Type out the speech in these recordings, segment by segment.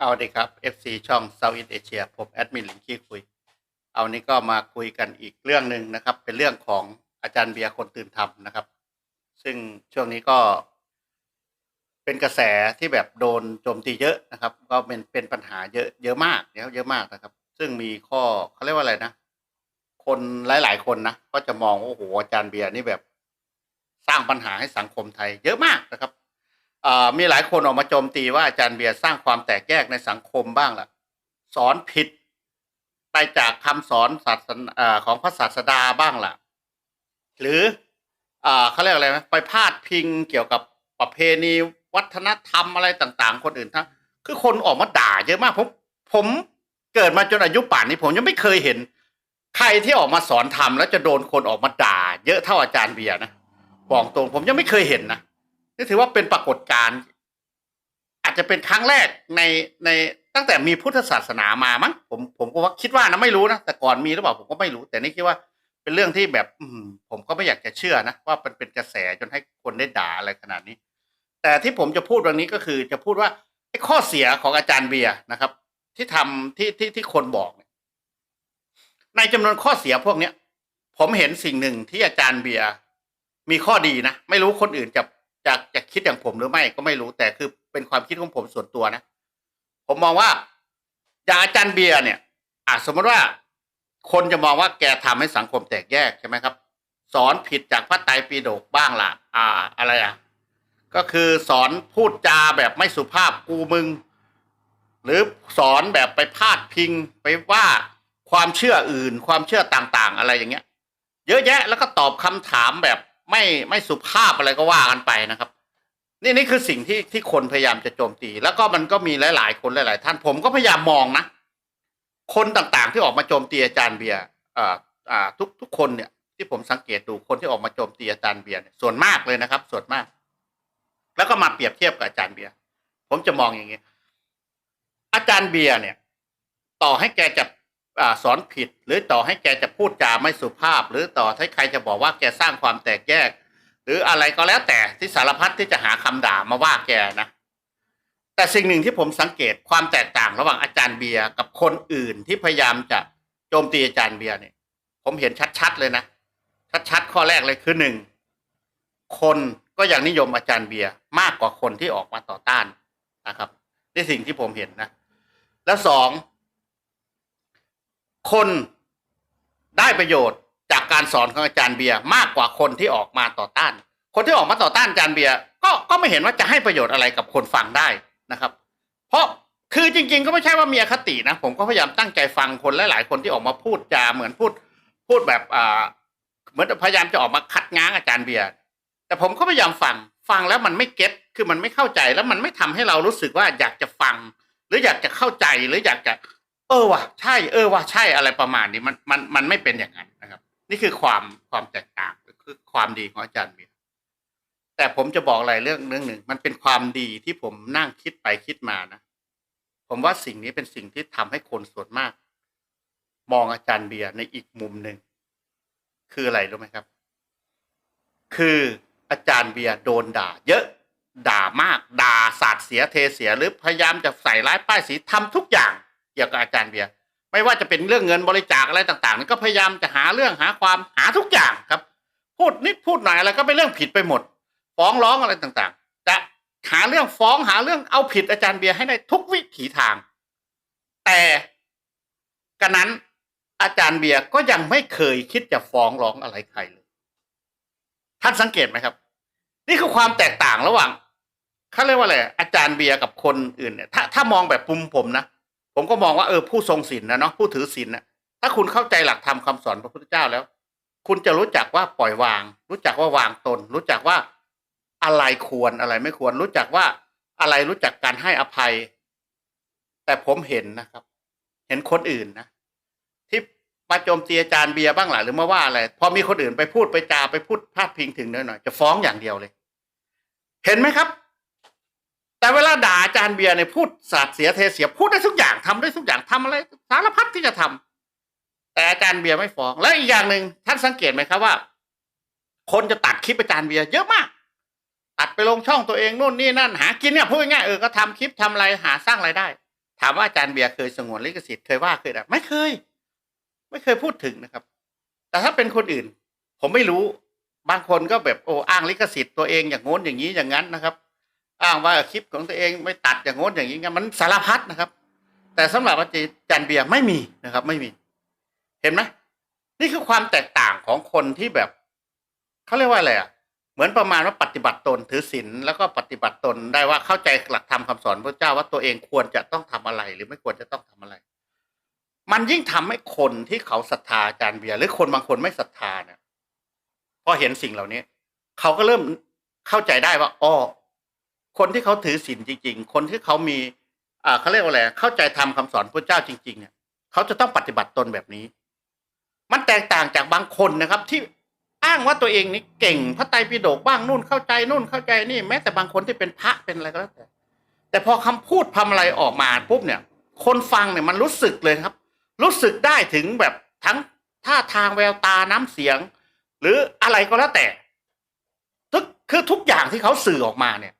เอาดีครับ FC ช่อง Southeast Asia ผมแอดมินหลิงขี้คุย เอานี้ก็มาคุยกันอีกเรื่องหนึ่งนะครับ เป็นเรื่องของอาจารย์เบียร์คนตื่นธรรมนะครับ ซึ่งช่วงนี้ก็ เป็นกระแสที่แบบโดนโจมตีเยอะนะครับ ก็เป็นเป็นปัญหาเยอะเยอะมากเยอะเยอะมากนะครับ ซึ่งมีข้อเขาเรียกว่าอะไรนะ คนหลาย ๆ คนนะก็จะมองว่าโอ้โหอาจารย์เบียร์นี่แบบ สร้างปัญหาให้สังคมไทย เยอะมากนะครับ มีหลายคนออกมาโจมตีว่าอาจารย์เบียร์สร้างความแตกแยกในสังคมบ้างล่ะ สอนผิดไปจากคำสอนศาสนาของพระศาสดาบ้างล่ะ หรืออเขาเรียกอะไรนะไปพาดพิงเกี่ยวกับประเพณีวัฒนธรรมอะไรต่าง ๆ คนอื่นทั้งคือคนออกมาด่าเยอะมากผมผมเกิดมาจนอายุป่านนี้ผมยังไม่เคยเห็น ใครที่ออกมาสอนธรรมแล้วจะโดนคนออกมาด่า เยอะเท่าอาจารย์เบียร์นะบอกตรงผมยังไม่เคยเห็นนะ นี่ถือว่าเป็นปรากฏการณ์อาจจะเป็นครั้งแรกในในตั้งแต่มีพุทธศาสนามามั้งผมผมก็ว่าคิดว่านะไม่รู้นะแต่ก่อนมีหรือเปล่าผมก็ไม่รู้ แต่นี่คิดว่าเป็นเรื่องที่แบบ อืผมก็ไม่อยากจะเชื่อนะว่ามันเป็นกระแสจนให้คนได้ด่าอะไรขนาดนี้ แต่ที่ผมจะพูดวันนี้ก็คือจะพูดว่าไอ้ข้อเสียของอาจารย์เบียร์นะครับ ที่ทำที่ที่ที่คนบอกเนี่ยในจำนวนข้อเสียพวกเนี้ย ผมเห็นสิ่งหนึ่งที่อาจารย์เบียร์มีข้อดีนะไม่รู้คนอื่นจะ จะจะคิดอย่างผมหรือไม่ก็ไม่รู้แต่คือเป็นความคิดของผมส่วนตัวนะ ผมมองว่าอย่าอาจารย์เบียร์เนี่ยอะสมมติว่า คนจะมองว่าแกทำให้สังคมแตกแยกใช่ไหมครับ สอนผิดจากพระไตรปิฎกบ้างล่ะ อ่า อะไรอะก็คือสอนพูดจาแบบไม่สุภาพกูมึง หรือสอนแบบไปพาดพิงไปว่าความเชื่ออื่น ความเชื่อต่างๆ อะไรอย่างเงี้ย เยอะแยะแล้วก็ตอบคำถามแบบ ไม่ไม่สุภาพอะไรก็ว่ากันไปนะครับ นี่นี่คือสิ่งที่ที่คนพยายามจะโจมตี แล้วก็มันก็มีหลาย ๆ คนหลาย ๆ ท่านผมก็พยายามมองนะคนต่างๆ ที่ออกมาโจมตีอาจารย์เบียร์อ่าอ่าทุกทุกคนเนี่ย ที่ผมสังเกตดูคนที่ออกมาโจมตีอาจารย์เบียร์เนี่ยส่วนมากเลยนะครับ ส่วนมาก แล้วก็มาเปรียบเทียบกับอาจารย์เบียร์ผมจะมองอย่างนี้อาจารย์เบียร์เนี่ย ต่อให้แกจะ สอนผิด หรือต่อให้แกจะพูดจาไม่สุภาพ หรือต่อให้ใครจะบอกว่าแกสร้างความแตกแยก หรืออะไรก็แล้วแต่ที่สารพัดที่จะหาคำด่ามาว่าแกนะแต่สิ่งหนึ่งที่ผมสังเกตความแตกต่างระหว่างอาจารย์เบียร์กับคนอื่นที่พยายามจะโจมตีอาจารย์เบียร์เนี่ย ผมเห็นชัดๆเลยนะ ชัดๆข้อแรกเลยคือหนึ่งคนก็ยังนิยมอาจารย์เบียร์มากกว่าคนที่ออกมาต่อต้านนะครับนี่สิ่งที่ผมเห็นนะ แล้วสอง คนได้ประโยชน์จากการสอนของอาจารย์เบียร์มากกว่าคนที่ออกมาต่อต้าน คนที่ออกมาต่อต้านอาจารย์เบียร์ก็ก็ไม่เห็นว่าจะให้ประโยชน์อะไรกับคนฟังได้นะครับ เพราะคือจริง ๆ ก็ไม่ใช่ว่ามีอคตินะ ผมก็พยายามตั้งใจฟังคนหลาย ๆ คนที่ออกมาพูดจาเหมือนพูดพูดแบบอ่าเหมือนพยายามจะออกมาคัดง้างอาจารย์เบียร์แต่ผมก็พยายามฟังฟังแล้วมันไม่เก็ตคือมันไม่เข้าใจแล้วมันไม่ทำให้เรารู้สึกว่าอยากจะฟัง หรืออยากจะเข้าใจหรืออยากจะ เออว่ะใช่เออว่ะใช่อะไรประมาณนี้มันมันมันไม่เป็นอย่างนั้นนะครับ นี่คือความความแตกต่างคือความดีของอาจารย์เบียร์แต่ผมจะบอกอะไรเรื่องเรื่องหนึ่งมันเป็นความดีที่ผมนั่งคิดไปคิดมานะผมว่าสิ่งนี้เป็นสิ่งที่ทำให้คนส่วนมาก มองอาจารย์เบียร์ในอีกมุมหนึ่งคืออะไรรู้ไหมครับ คืออาจารย์เบียร์โดนด่า เยอะด่ามาก ด่าสาดเสียเทเสียหรือพยายามจะใส่ร้ายป้ายสีทำทุกอย่าง เกี่ยวกับอาจารย์เบียร์ไม่ว่าจะเป็นเรื่องเงินบริจาคอะไรต่างๆนี่ก็พยายามจะหาเรื่องหาความหาทุกอย่างครับ พูดนิดพูดหน่อยอะไรก็เป็นเรื่องผิดไปหมด ฟ้องร้องอะไรต่างๆ จะหาเรื่องฟ้องหาเรื่องเอาผิดอาจารย์เบียร์ให้ได้ทุกวิถีทาง แต่กันนั้นอาจารย์เบียร์ก็ยังไม่เคยคิดจะฟ้องร้องอะไรใครเลย ท่านสังเกตไหมครับ นี่คือความแตกต่างระหว่างเขาเรียกว่าอะไรอาจารย์เบียร์กับคนอื่นเนี่ยถ้าถ้ามองแบบปุ่มผมนะ ผมก็มองว่าเออผู้ทรงศีลนะเนาะผู้ถือศีลนะถ้าคุณเข้าใจหลักธรรมคาสอนพระพุทธเจ้าแล้ว คุณจะรู้จักว่าปล่อยวาง รู้จักว่าวางตน รู้จักว่าอะไรควรอะไรไม่ควร รู้จักว่าอะไรรู้จักการให้อภัย แต่ผมเห็นนะครับ เห็นคนอื่นนะที่มาโจมตีอาจารย์เบียร์บ้างหล่ะหรือมาว่าอะไรพอมีคนอื่นไปพูดไปจาไปพูดพาดพิงถึงหน่อยๆจะฟ้องอย่างเดียวเลย เห็นไหมครับ แต่เวลาด่าอาจารย์เบียร์เนี่ยพูดสาดเสียเทเสียพูดได้ทุกอย่างทำได้ทุกอย่างทำอะไร สารพัดที่จะทำแต่อาจารย์เบียร์ไม่ฟ้อง แล้วอีกอย่างหนึ่งท่านสังเกตไหมครับว่า คนจะตัดคลิปอาจารย์เบียร์เยอะมากตัดไปลงช่องตัวเองนู่นนี่นั่นหากินเนี่ยพูดง่ายเออก็ทำคลิปทำอะไรหาสร้างรายได้ ถามว่าอาจารย์เบียร์เคยสงวนลิขสิทธิ์เคยว่าเคยอะไรไม่เคย ไม่เคยพูดถึงนะครับ แต่ถ้าเป็นคนอื่น ผมไม่รู้บางคนก็แบบโอ้อ้างลิขสิทธิ์ตัวเองอย่างโน้นอย่างนี้อย่างนั้นนะครับ อ้างว่าคลิปของตัวเองไม่ตัดอย่างโน้นอย่างนี้งั้นมันสารพัดนะครับ แต่สำหรับอาจารย์เบียร์ไม่มีนะครับ ไม่มี เห็นไหมนี่คือความแตกต่างของคนที่แบบเขาเรียกว่าอะไรอะเหมือนประมาณว่าปฏิบัติตนถือศีลแล้วก็ปฏิบัติตนได้ว่าเข้าใจหลักธรรมคำสอนพระเจ้าว่าตัวเองควรจะต้องทำอะไร หรือไม่ควรจะต้องทำอะไร มันยิ่งทำให้คนที่เขาศรัทธาอาจารย์เบียร์หรือคนบางคนไม่ศรัทธาเนี่ยพอเห็นสิ่งเหล่านี้ เขาก็เริ่มเข้าใจได้ว่าอ๋อ คนที่เขาถือศีลจริง ๆ คนที่เขามีอ่าเขาเรียกว่าอะไรเข้าใจธรรมคำสอนพระเจ้าจริง ๆ เนี่ยเขาจะต้องปฏิบัติตนแบบนี้ มันแตกต่างจากบางคนนะครับ ที่อ้างว่าตัวเองนี่เก่งพระไตรปิฎกบ้างนู่นเข้าใจนู่นเข้าใจนี่ แม้แต่บางคนที่เป็นพระเป็นอะไรก็แล้วแต่แต่พอคำพูดทำอะไรออกมาปุ๊บเนี่ย คนฟังเนี่ยมันรู้สึกเลยครับ รู้สึกได้ถึงแบบทั้งท่าทางแววตาน้ำเสียง หรืออะไรก็แล้วแต่ทุกคือทุกอย่างที่เขาสื่อออกมาเนี่ย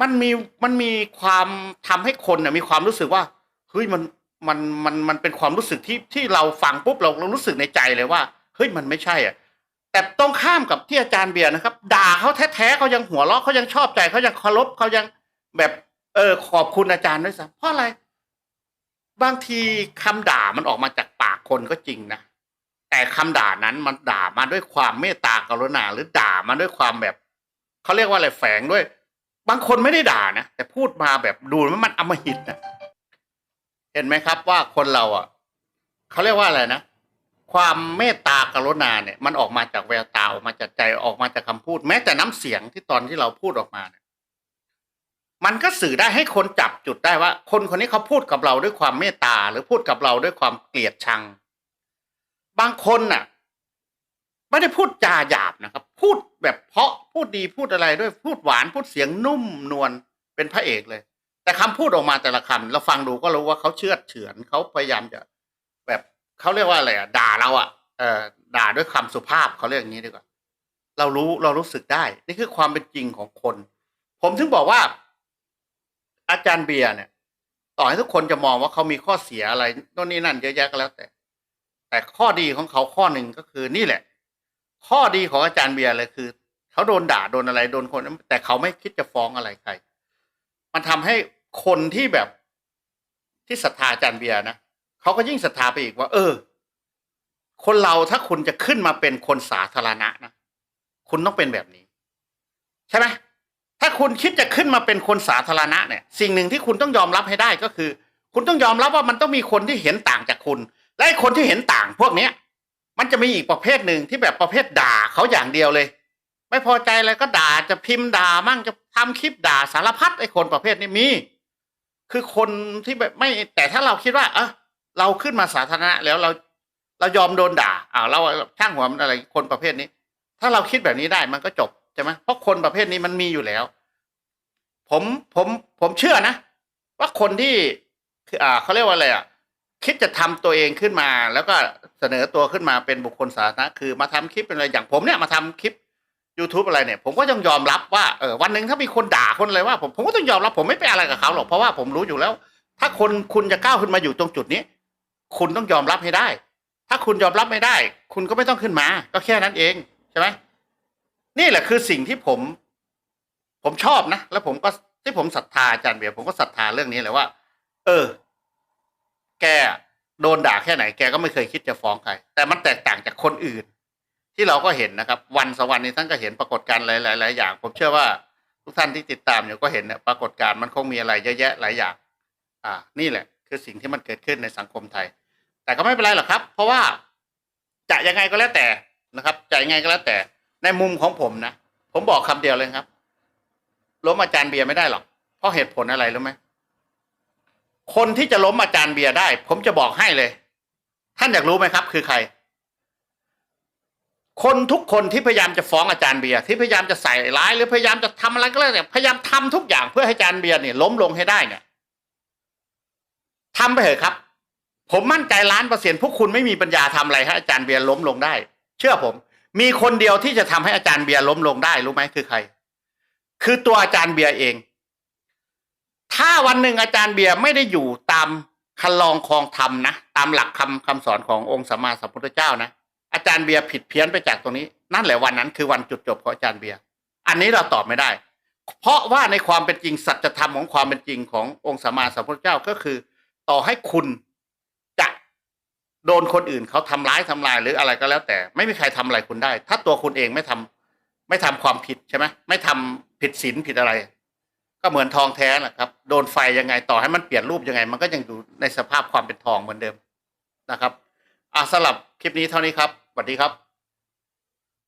มันมีมันมีความทำให้คนเนี่ยมีความรู้สึกว่าเฮ้ยมันมันมันมันเป็นความรู้สึกที่ที่เราฟังปุ๊บเราเรารู้สึกในใจเลยว่าเฮ้ยมันไม่ใช่อะแต่ตรงข้ามกับที่อาจารย์เบียร์นะครับ ด่าเขาแท้ๆเขายังหัวเราะเขายังชอบใจเขายังเคารพเขายังแบบเออขอบคุณอาจารย์ด้วยซ้ำเพราะอะไร บางทีคำด่ามันออกมาจากปากคนก็จริงนะแต่คำด่านั้นมันด่ามาด้วยความเมตตากรุณาหรือด่ามาด้วยความแบบเขาเรียกว่าอะไรแฝงด้วย บางคนไม่ได้ด่านะแต่พูดมาแบบดูแล้วมันอำมหิตนะเห็นไหมครับว่าคนเราอะเขาเรียกว่าอะไรนะความเมตตากรุณาเนี่ย มันออกมาจากแววตาออกมาจากใจออกมาจากคำพูด แม้แต่น้ำเสียงที่ตอนที่เราพูดออกมาเนี่ยมันก็สื่อได้ให้คนจับจุดได้ว่า คนคนนี้เขาพูดกับเราด้วยความเมตตาหรือพูดกับเราด้วยความเกลียดชัง บางคนน่ะ ไม่ได้พูดจาหยาบนะครับ พูดแบบเพาะพูดดีพูดอะไรด้วยพูดหวานพูดเสียงนุ่มนวลเป็นพระเอกเลย แต่คำพูดออกมาแต่ละคำเราฟังดูก็รู้ว่าเขาเชื่อเฉือนเขาพยายามจะ แบบเขาเรียกว่าอะไรอะด่าเราอะเออด่าด้วยคำสุภาพเขาเรียกอย่างนี้ดีกว่าเรารู้เรารู้สึกได้ นี่คือความเป็นจริงของคน ผมถึงบอกว่า อาจารย์เบียร์เนี่ย ต่อให้ทุกคนจะมองว่าเขามีข้อเสียอะไรโน่นนี่นั่นเยอะแยะก็แล้วแต่ แต่ข้อดีของเขาข้อหนึ่งก็คือนี่แหละ ข้อดีของอาจารย์เบียร์เลยคือ เขาโดนด่าโดนอะไรโดนคน แต่เขาไม่คิดจะฟ้องอะไรใคร มันทำให้คนที่แบบที่ศรัทธาอาจารย์เบียร์นะเขาก็ยิ่งศรัทธาไปอีกว่า เออ คนเราถ้าคุณจะขึ้นมาเป็นคนสาธารณะนะคุณต้องเป็นแบบนี้ ใช่ไหมถ้าคุณคิดจะขึ้นมาเป็นคนสาธารณะเนี่ย สิ่งหนึ่งที่คุณต้องยอมรับให้ได้ก็คือ คุณต้องยอมรับว่ามันต้องมีคนที่เห็นต่างจากคุณ และคนที่เห็นต่างพวกเนี้ย มันจะมีอีกประเภทหนึ่งที่แบบประเภทด่าเขาอย่างเดียวเลย ไม่พอใจอะไรก็ด่าจะพิมพ์ด่ามั่งจะทำคลิปด่าสารพัดไอ้คนประเภทนี้มี คือคนที่แบบไม่แต่ถ้าเราคิดว่าเออเราขึ้นมาสาธารณะแล้วเราเรายอมโดนด่าอ่าเราช่างหัวมันอะไรคนประเภทนี้ ถ้าเราคิดแบบนี้ได้มันก็จบใช่ไหมเพราะคนประเภทนี้มันมีอยู่แล้ว ผมผมผมเชื่อนะ ว่าคนที่คืออ่าเขาเรียกว่าอะไรอะคิดจะทำตัวเองขึ้นมาแล้วก็ เสนอตัวขึ้นมาเป็นบุคคลสาธารณะคือมาทำคลิปเป็นอะไรอย่างผมเนี่ยมาทำคลิป YouTube อะไรเนี่ย ผมก็ต้องยอมรับว่าเออวันหนึ่งถ้ามีคนด่าคนอะไรว่า ผมผมก็ต้องยอมรับ ผมไม่ไปอะไรกับเขาหรอกเพราะว่าผมรู้อยู่แล้ว ถ้าคนคุณจะก้าวขึ้นมาอยู่ตรงจุดนี้ คุณต้องยอมรับให้ได้ ถ้าคุณยอมรับไม่ได้ คุณก็ไม่ต้องขึ้นมา ก็แค่นั้นเองใช่ไหมนี่แหละคือสิ่งที่ผม ผมชอบนะแล้วผมก็ที่ผมศรัทธาอาจารย์เบียร์ผมก็ศรัทธาเรื่องนี้เลยว่า เออ แก โดนด่าแค่ไหนแกก็ไม่เคยคิดจะฟ้องใคร แต่มันแตกต่างจากคนอื่น ที่เราก็เห็นนะครับ วันสวรรค์นี้ท่านก็เห็นปรากฏการณ์หลายๆหลายอย่าง ผมเชื่อว่าทุกท่านที่ติดตามอยู่ก็เห็นเนี่ยปรากฏการณ์มันคงมีอะไรเยอะแยะหลายอย่าง อ่า นี่แหละ คือสิ่งที่มันเกิดขึ้นในสังคมไทย แต่ก็ไม่เป็นไรหรอกครับ เพราะว่าจะยังไงก็แล้วแต่นะครับจะยังไงก็แล้วแต่ ในมุมของผมนะผมบอกคำเดียวเลยครับล้มอาจารย์เบียร์ไม่ได้หรอกเพราะเหตุผลอะไรรู้ไหม คนที่จะล้มอาจารย์เบียร์ได้ ผมจะบอกให้เลย ท่านอยากรู้ไหมครับ คือใคร คนทุกคนที่พยายามจะฟ้องอาจารย์เบียร์ที่พยายามจะใส่ร้ายหรือพยายามจะทำอะไรก็แล้วแต่พยายามทำทุกอย่างเพื่อให้อาจารย์เบียร์เนี่ยล้มลงให้ได้เนี่ยทำไปเถอะครับ ผมมั่นใจล้านเปอร์เซ็นต์พวกคุณไม่มีปัญญาทำอะไรให้อาจารย์เบียร์ล้มลงได้ เชื่อผม มีคนเดียวที่จะทำให้อาจารย์เบียร์ล้มลงได้รู้ไหมคือใคร คือตัวอาจารย์เบียร์เอง ถ้าวันหนึ่งอาจารย์เบียร์ไม่ได้อยู่ตามคันลองคลองธรรมนะตามหลักคำคำสอนขององค์สัมมาสัมพุทธเจ้านะอาจารย์เบียร์ผิดเพี้ยนไปจากตรงนี้ นั่นแหละวันนั้นคือวันจุดจบของอาจารย์เบียร์อันนี้เราตอบไม่ได้ เพราะว่าในความเป็นจริงสัจธรรมของความเป็นจริงขององค์สัมมาสัมพุทธเจ้าก็คือ ต่อให้คุณจะโดนคนอื่นเขาทำร้ายทำลายหรืออะไรก็แล้วแต่ ไม่มีใครทำอะไรคุณได้ ถ้าตัวคุณเองไม่ทำไม่ทำความผิดใช่ไหมไม่ทำผิดศีลผิดอะไร ก็เหมือนทองแท้แหละครับ โดนไฟยังไงต่อให้มันเปลี่ยนรูปยังไง มันก็ยังอยู่ในสภาพความเป็นทองเหมือนเดิมนะครับอะสำหรับคลิปนี้เท่านี้ครับสวัสดีครับ